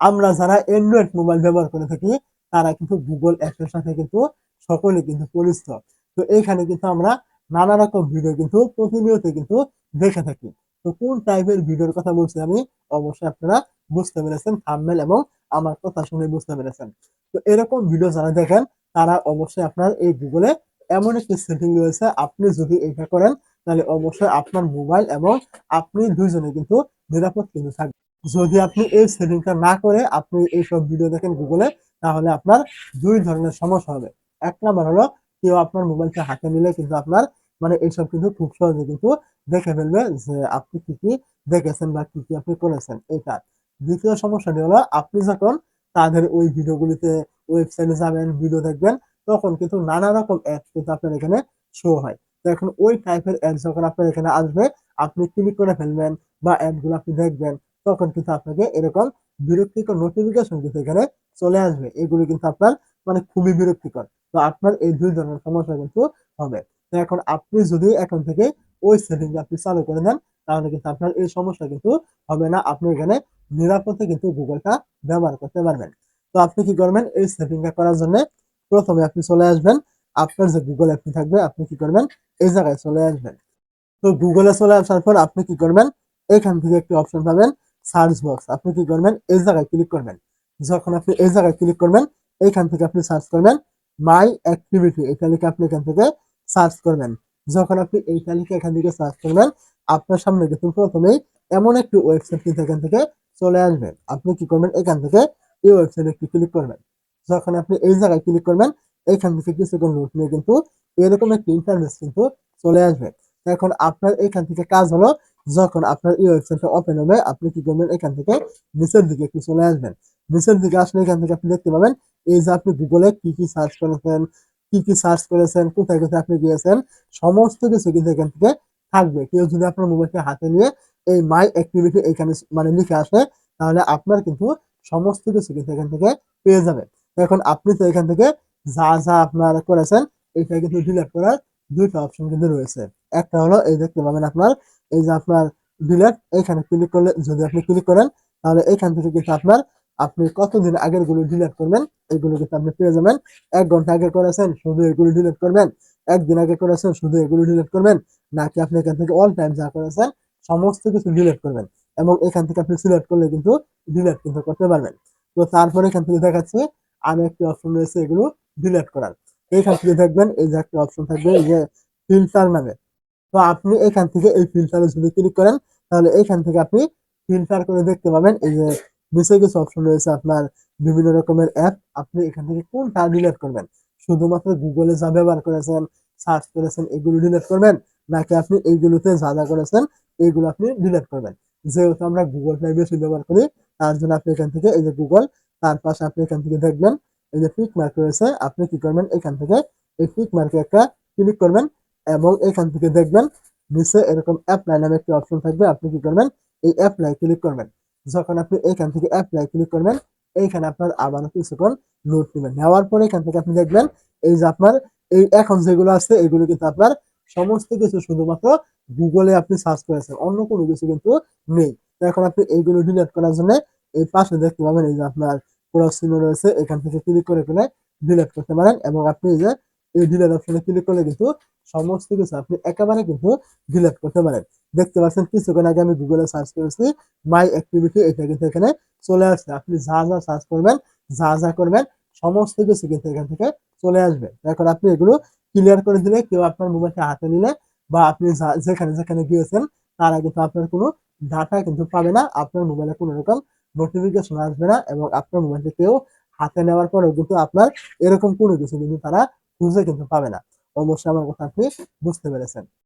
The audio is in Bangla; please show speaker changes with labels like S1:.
S1: আমরা যারা অ্যান্ড্রয়েড মোবাইল ব্যবহার করে থাকি, তারা কিন্তু গুগল অ্যাপের সাথে কিন্তু সকলে কিন্তু পরিচিত। তো এইখানে কিন্তু আমরা নানা রকম ভিডিও কিন্তু প্রতিনিয়ত কিন্তু দেখে থাকি। তো কোন টাইপের ভিডিওর কথা বলছি আমি, অবশ্যই আপনারা বুঝতে পেরেছেন থাম্বনেল এবং আমার কথা শুনে বুঝতে পেরেছেন। তো এরকম ভিডিও যারা দেখেন, তারা অবশ্যই আপনার এই গুগলে এমন একটি সেটিং রয়েছে, আপনি যদি এটা করেন, তাহলে অবশ্যই আপনার মোবাইল এবং আপনি দুইজনে কিন্তু নিরাপদ কিন্তু থাকবে যদি আপনি এই সেটিংটা না করে আপনি এইসব ভিডিও দেখেন গুগলে তাহলে আপনার দুই ধরনের সমস্যা হবে। এক নাম্বার হলো, কেউ আপনার মোবাইলটা হাতে নিলে কিন্তু আপনার মানে এইসব কিন্তু খুব সহজে কিন্তু দেখে ফেলবে যে আপনি কি কি দেখেছেন বা কি কি আপনি করেছেন এটা দ্বিতীয় সমস্যাটি হলো, আপনি যখন তাদের ওই ভিডিওগুলিতে ওয়েবসাইটে যাবেন ভিডিও দেখবেন, তখন কিন্তু নানা রকম অ্যাড কিন্তু আপনার এখানে শো হয়। তো এখন ওই টাইপের অ্যাড যখন আপনার এখানে আসবে, আপনি ক্লিক করে ফেলবেন বা অ্যাডগুলো আপনি দেখবেন তখন কিন্তু আপনাকে এরকম বিরক্তিকর নোটিফিকেশন কিন্তু এখানে চলে আসবে। এগুলো কিন্তু আপনার মানে খুবই বিরক্তিকর। তো আপনার এই দুই ধরনের সমস্যা কিন্তু হবে। তো এখন আপনি যদি এখন থেকে ওই সেটিং আপনি চালু করে দেন তাহলে কিন্তু আপনার এই সমস্যা কিন্তু হবে না। আপনি এখানে নিরাপদে কিন্তু গুগলটা ব্যবহার করতে পারবেন। তো আপনি কি করবেন? এই সেটিংটা করার জন্য প্রথমে আপনি চলে আসবেন। আপনার যে গুগল অ্যাপটি থাকবে আপনি কি করবেন? এই জায়গায় চলে আসবেন। তো গুগলে চলে আসার পর আপনি কি করবেন? এখান থেকে একটি অপশন পাবেন। সার্চ বক্স আপনি কি করবেন? এই জায়গায় ক্লিক করবেন। যখন আপনি এই জায়গায় ক্লিক করবেন, এইখান থেকে আপনি সার্চ করবেন মাই অ্যাক্টিভিটি এই তালিকা আপনি এখান থেকে সার্চ করবেন। যখন আপনি এইটা লিখে এখান থেকে সার্চ করবেন, আপনার সামনে কিন্তু প্রথমেই এমন একটি ওয়েবসাইট কিন্তু এখান থেকে চলে আসবে। আপনি কি করবেন? এখান থেকে এই ওয়েবসাইটে একটু ক্লিক করবেন। যখন আপনি এই জায়গায় ক্লিক করবেন এখান থেকে কিছুক্ষণ নোট নিয়ে কিন্তু এরকম একটি ইন্টারনেট কিন্তু চলে আসবে। এখন আপনার এখান থেকে কাজ হলো যখন আপনার এই ওয়েবসাইটটা ওপেন হবে, আপনি কি করবেন? এখান থেকে নিচের দিকে একটু চলে আসবেন। নিচের দিকে আসলে এখান থেকে আপনি দেখতে পাবেন, এই যে আপনি গুগলে কি কি সার্চ করেছেন, কি কি সার্চ করেছেন, কোথায় কোথায় আপনি গিয়েছেন, সমস্ত কিছু কিন্তু এখান থেকে থাকবে। কেউ যদি আপনার মোবাইলটা হাতে নিয়ে এই মাই অ্যাক্টিভিটি এখানে মানে লিখে আসে, তাহলে আপনার কিন্তু সমস্ত কিছু কিন্তু এখান থেকে পেয়ে যাবে এখন আপনি তো এখান থেকে যা যা আপনার করেছেন, এটা কিন্তু ডিলিট করার দুইটা অপশন কিন্তু রয়েছে। একটা হলো এই দেখতে পাবেন আপনার এই যে আপনার ডিলেট এখানে ক্লিক করলে যদি আপনি ক্লিক করেন, তাহলে এখান থেকে কিন্তু আপনার, আপনি কতদিন আগেরগুলো ডিলিট করবেন, এগুলো কিন্তু আপনি পেয়ে যাবেন। এক ঘণ্টা আগে করেছেন, শুধু এগুলো ডিলিট করবেন। একদিন আগে করেছেন, শুধু এগুলো ডিলিট করবেন। নাকি আপনি এখান থেকে অল টাইম যা করেছেন, সমস্ত কিছু ডিলেট করবেন। এবং এখান থেকে আপনি সিলেক্ট করলে কিন্তু ডিলিট কিন্তু করতে পারবেন। তো তারপরে এখান থেকে দেখাচ্ছে, আরও একটি অপশন রয়েছে এগুলো ডিলেট করার। এখান থেকে দেখবেন, এই যে একটা অপশন থাকবে যে ফিল্টার নামে। তো আপনি এখান থেকে এই ফিল্টারে যদি ক্লিক করেন, তাহলে এখান থেকে আপনি ফিল্টার করে দেখতে পাবেন এই যে নিচে কিছু অপশন রয়েছে আপনার বিভিন্ন রকমের অ্যাপ আপনি এখান থেকে কোনটা ডিলিট করবেন? শুধুমাত্র গুগলে যা ব্যবহার করেছেন সার্চ করেছেন, এগুলো ডিলিট করবেন? নাকি আপনি এইগুলোতে যা যা করেছেন এইগুলো আপনি ডিলিট করবেন? যেহেতু আমরা গুগলটাই বেশি ব্যবহার করি, তার জন্য আপনি এখান থেকে এই যে গুগল তার পাশে আপনি এখান থেকে দেখবেন, এই যে পিক মার্ক রয়েছে, আপনি কি করবেন? এখান থেকে এই পিক মার্কে একটা ক্লিক করবেন। এবং এখান থেকে দেখবেন নিচে এরকম অ্যাপ্লাই নামে একটি অপশন থাকবে, আপনি কি করবেন? এই অ্যাপ্লাই ক্লিক করবেন। যখন আপনি এখান থেকে অ্যাপ্লাই ক্লিক করবেন, এইখানে আপনার আবার কিছুক্ষণ নোট নেবেন। নেওয়ার পরে এখান থেকে আপনি দেখবেন এই যে আপনার, এই এখন যেগুলো আছে, এগুলো কিন্তু আপনার সমস্ত কিছু শুধুমাত্র গুগলে আপনি সার্চ করেছেন। অন্য কোনো কিছু কিন্তু নেই। এখন আপনি এইগুলো ডিলিট করার জন্য এই পাশে দেখতে পাবেন এই যে আপনার ক্রস চিহ্ন রয়েছে, এখান থেকে ক্লিক করে ফেলে ডিলিট করতে পারেন এবং আপনি এই যে এই ডিলিট অপশনে ক্লিক করলে কিন্তু সমস্ত কিছু আপনি একেবারে কিন্তু ডিলিট করতে পারেন। দেখতে পাচ্ছেন কিছুক্ষণ আগে আমি গুগলে সার্চ করেছি মাই অ্যাক্টিভিটি এটা কিন্তু এখানে চলে আসছে। আপনি যা যা সার্চ করবেন, যা যা করবেন, সমস্ত কিছু কিন্তু এখান থেকে চলে আসবে। এখন আপনি এগুলো ক্লিয়ার করে দিলে কেউ আপনার মোবাইলটা হাতে নিলে বা আপনি যেখানে যেখানে গিয়েছেন, তারা কিন্তু আপনার কোনো ডাটা কিন্তু পাবে না, আপনার মোবাইলে কোনো রকম নোটিফিকেশন আসবে না এবং আপনার মোবাইলটা কেউ হাতে নেওয়ার পরেও কিন্তু আপনার এরকম কোনো কিছু কিন্তু তারা খুঁজে কিন্তু পাবে না। অবশ্যই আমার কথা আপনি বুঝতে পেরেছেন।